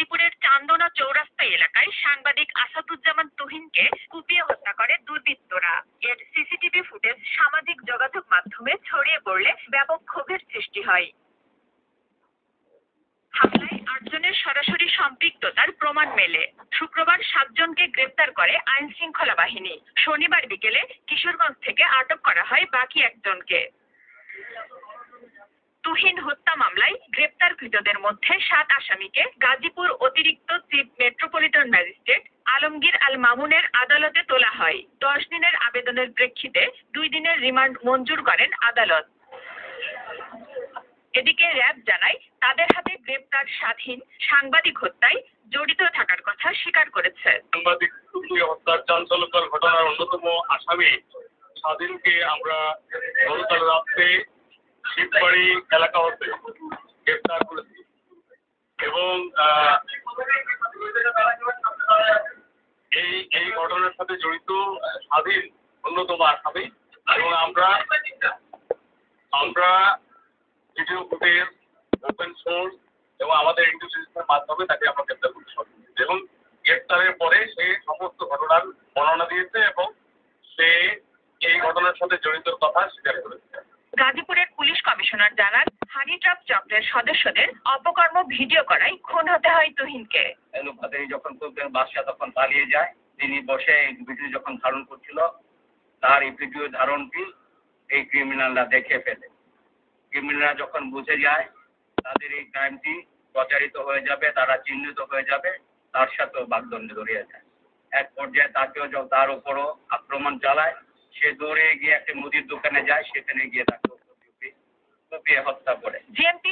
গাজীপুরের চান্দনা চৌরাস্তা এলাকায় সাংবাদিক আসাদুজ্জামান তুহিনকে কুপিয়ে হত্যা করে দুর্বৃত্তরা। এর সিসিটিভি ফুটেজ সামাজিক যোগাযোগ মাধ্যমে ছড়িয়ে পড়লে ব্যাপক ক্ষোভের সৃষ্টি হয়। হামলায় আটজনের সরাসরি সম্পৃক্ততার প্রমাণ মেলে। শুক্রবার সাতজনকে গ্রেপ্তার করে আইন শৃঙ্খলা বাহিনী। শনিবার বিকেলে কিশোরগঞ্জ থেকে আটক করা হয় বাকি একজনকে। তুহিন হত্যা মামলায় গ্রেপ্তারকৃতদের মধ্যে সাত আসামিকে গাজীপুর অতিরিক্ত chief metropolitan magistrate Alamgir Al মামুনের আদালতে তোলা হয়। দশ দিনের আবেদনের প্রেক্ষিতে দুই দিনের রিমান্ড মঞ্জুর করেন আদালত। এদিকে র্যাব জানায়, তাদের হাতে গ্রেপ্তার স্বাধীন সাংবাদিক হত্যায় জড়িত থাকার কথা স্বীকার করেছে। সাংবাদিক হত্যার ঘটনার অন্যতম আসামি স্বাধীনকে আমরা রাত্রে শিববাড়ি এলাকা হতে গ্রেপ্তার করেছি। এবং এই এই ঘটনার সাথে জড়িত স্বাধীন অন্যতম আসামি। এবং আমরা আমরা ভিডিও ফুটেজ ওপেন সোর্স এবং আমাদের ইন্টারভিউর মাধ্যমে তাকে আমরা গ্রেপ্তার করতে সক্ষম এবং গ্রেপ্তারের পরে সে সমস্ত ঘটনার বর্ণনা দিয়েছে এবং সে এই ঘটনার সাথে জড়িত কথা স্বীকার করেছে। গাজীপুরের পুলিশ কমিশনার জানান হানি ট্রাপ চক্রের সদস্যদের অপকর্ম ভিডিও করায় খুন হতে হয় তুহিনকে। অনুপাতে যখন করবেন বাদশাহ তখন পালিয়ে যায়। তিনি বসে ভিডিও যখন ধারণ করছিল, তার এই ভিডিও ধারণটি এই ক্রিমিনালরা দেখে ফেলে। ক্রিমিনালরা যখন বুঝে যায়, তাদের এই ক্রাইমটি প্রচারিত হয়ে যাবে, তারা চিহ্নিত হয়ে যাবে, তার সাথেও বাগদণ্ডে জড়িয়ে যায়। এক পর্যায়ে তাকেও তার উপরও আক্রমণ চালায়। সে দৌড়ে গিয়ে একটা মুদির দোকানে যায় সেখানে গিয়ে তাকে হত্যা করে। জিএমপি